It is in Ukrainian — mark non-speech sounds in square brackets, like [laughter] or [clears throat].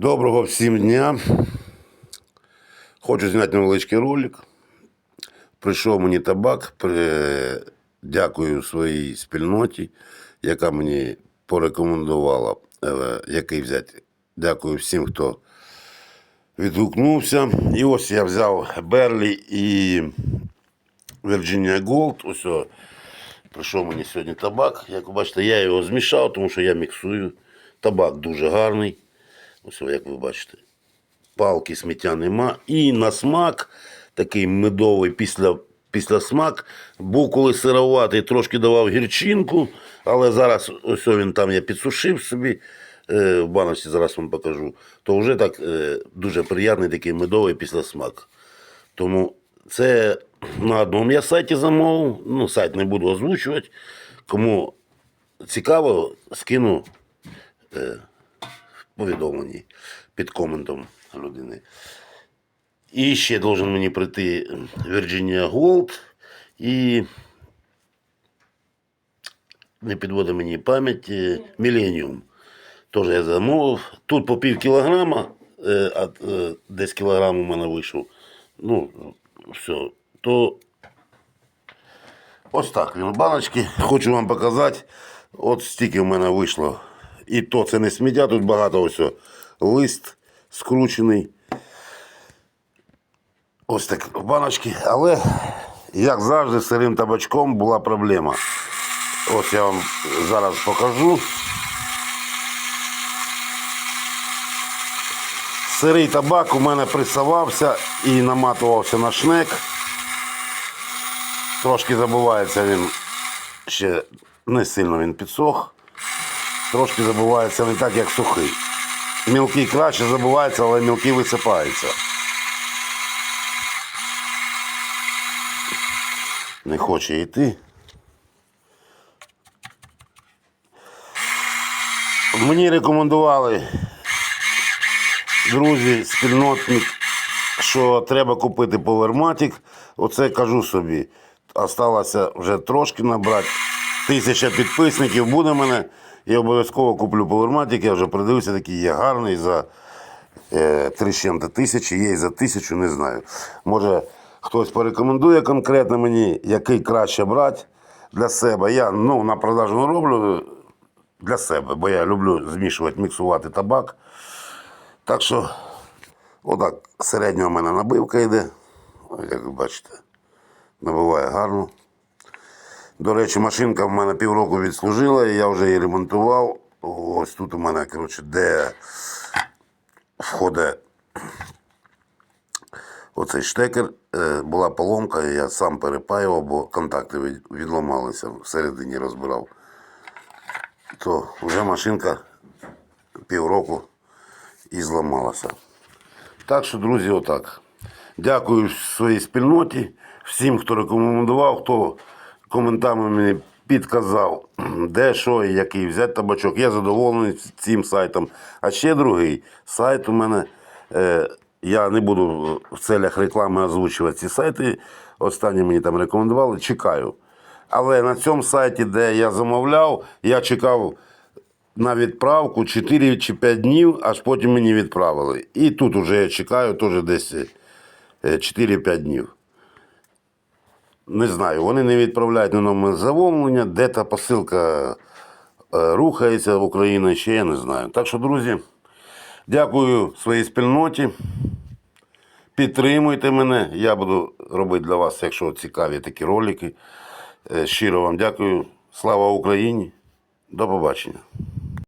Доброго всім дня. Хочу зняти невеличкий ролик. Прийшов мені табак. Дякую своїй спільноті, яка мені порекомендувала, е, який взяти. Дякую всім, хто відгукнувся. І ось я взяв Берлі і Virginia Gold. Ось прийшов мені сьогодні табак. Як ви бачите, я його змішав, тому що я міксую. Табак дуже гарний. Ось, як ви бачите, палки сміття нема. І на смак, такий медовий після, після смак, був коли сироватий, трошки давав гірчинку, але зараз ось він там я підсушив собі. е, В баночці зараз вам покажу, то вже так е, дуже приємний такий медовий після смак. Тому це на одному я сайті замовив. Ну, сайт не буду озвучувати. Кому цікаво, скину е, повідомленні під коментом людини. І ще должен мені прийти Virginia Gold і не підводить мені пам'ять Millennium. Теж я замовив. Тут по пів кілограма, е, а е, десь кілограм у мене вийшов. Ну, все. То ось так баночки. Хочу вам показати. От стільки в мене вийшло. І то це не сміття, тут багато ось лист скручений. Ось так баночки. Але, як завжди, з сирим табачком була проблема. Ось я вам зараз покажу. Сирий табак у мене присавався і наматувався на шнек. Трошки забувається він ще не сильно він підсох. Трошки забувається не так, як сухий. Мілкий краще забувається, але мілкий висипається. Не хоче йти. Мені рекомендували друзі, спільнотник, що треба купити Powermatic. Оце кажу собі. Осталося вже трошки набрати. Тисяча підписників буде мене. Я обов'язково куплю Powermatic. Я вже придивився, такий є гарний за е, 3 з чим-то тисячі, є і за тисячу, не знаю. Може хтось порекомендує конкретно мені, який краще брати для себе. Я ну, на продажу не роблю для себе, бо я люблю змішувати, міксувати табак. Так що, отак, середня у мене набивка йде. Як ви бачите, набиває гарно. До речі, машинка в мене півроку відслужила, і я вже її ремонтував. Ось тут у мене, коротше, де входить оцей штекер. Е, Була поломка, і я сам перепаював, бо контакти від- відламалися, всередині розбирав. То вже машинка півроку і зламалася. Так що, друзі, отак. Дякую своїй спільноті, всім, хто рекомендував, хто коментами підказав, [clears throat] де що і який взяти табачок. Я задоволений цим сайтом. А ще другий сайт у мене. Е, я не буду в целях реклами озвучувати ці сайти. Останні мені там рекомендували. Чекаю. Але на цьому сайті, де я замовляв, я чекав на відправку 4 чи 5 днів, аж потім мені відправили. І тут уже я чекаю теж десь е, 4-5 днів. Не знаю, вони не відправляють на номер замовлення, де та посилка е, рухається в Україну, ще я не знаю. Так що, друзі, дякую своїй спільноті. Підтримуйте мене. Я буду робити для вас, якщо цікаві такі ролики. Е, Щиро вам дякую. Слава Україні. До побачення.